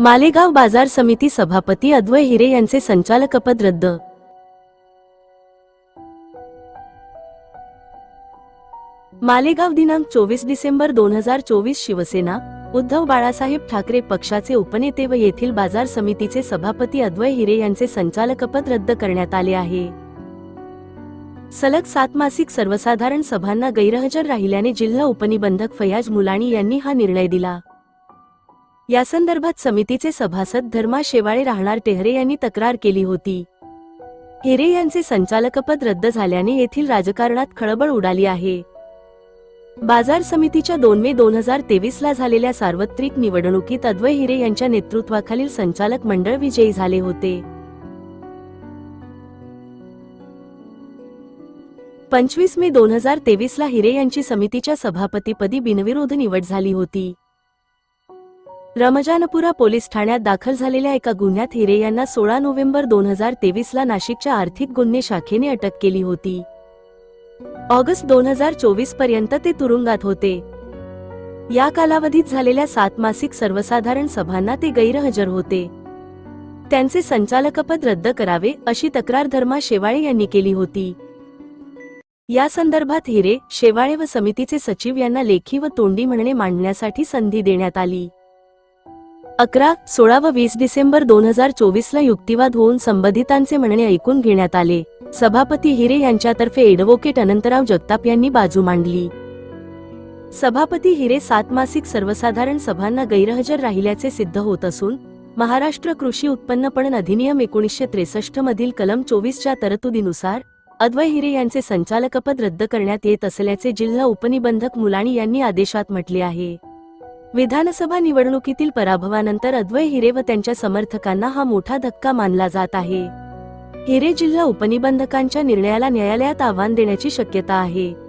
मालेगाव बाजार समिती सभापती अद्वय हिरे यांचे संचालकपद रद्द. मालेगाव दिनांक चोवीस डिसेंबर दोन हजार चोवीस शिवसेना उद्धव बाळासाहेब ठाकरे पक्षाचे उपनेते व येथील बाजार समितीचे सभापती अद्वय हिरे यांचे संचालकपद रद्द करण्यात आले आहे. सलग सात मासिक सर्वसाधारण सभांना गैरहजर राहिल्याने जिल्हा उपनिबंधक फयाज मुलाणी यांनी हा निर्णय दिला. यासंदर्भात समितीचे सभासद धर्मा शेवाळे राहणार टेहरे यांनी तक्रार केली होती. हिरे यांचे संचालकपद रद्द झाल्याने येथील राजकारणात खळबळ उडाली आहे. बाजार समितीच्या दोन मे दोन हजार तेवीस ला झालेल्या सार्वत्रिक निवडणुकीत अद्वय हिरे यांच्या नेतृत्वाखालील संचालक मंडळ विजयी झाले होते. पंचवीस मे दोन हजार तेवीस ला हिरे यांची समितीच्या सभापतीपदी बिनविरोध निवड झाली होती. रमजानपुरा पोलीस ठाण्यात दाखल झालेल्या एका गुन्ह्यात हिरे यांना सोळा नोव्हेंबर दोन हजार तेवीस ला नाशिकच्या आर्थिक गुन्हे शाखेने अटक केली होती. ऑगस्ट दोन हजार चोवीसपर्यंत ते तुरुंगात होते. या कालावधीत झालेल्या सात मासिक सर्वसाधारण सभांना ते गैरहजर होते. त्यांचे संचालकपद रद्द करावे अशी तक्रार धर्मा शेवाळे यांनी केली होती. या संदर्भात हिरे शेवाळे व समितीचे सचिव यांना लेखी व तोंडी म्हणणे मांडण्यासाठी संधी देण्यात आली. अकरा सोळा व वीस डिसेंबर दोन हजार चोवीस ला युक्तिवाद होऊन संबंधितांचे म्हणणे ऐकून घेण्यात आले. सभापती हिरे यांच्यातर्फे एडव्होकेट अनंतराव जगताप यांनी बाजू मांडली. सभापती हिरे सात मासिक सर्वसाधारण सभांना गैरहजर राहिल्याचे सिद्ध होत असून महाराष्ट्र कृषी उत्पन्न पणन अधिनियम एकोणीसशे त्रेसष्ट मधील कलम चोवीसच्या तरतुदीनुसार अद्वय हिरे यांचे संचालकपद रद्द करण्यात येत असल्याचे जिल्हा उपनिबंधक मुलाणी यांनी आदेशात म्हटले आहे. विधानसभा निवडणुकीतील पराभवानंतर अद्वय हिरे व त्यांच्या समर्थकांना हा मोठा धक्का मानला जात आहे. हिरे जिल्हा उपनिबंधकांच्या निर्णयाला न्यायालयात आव्हान देण्याची शक्यता आहे.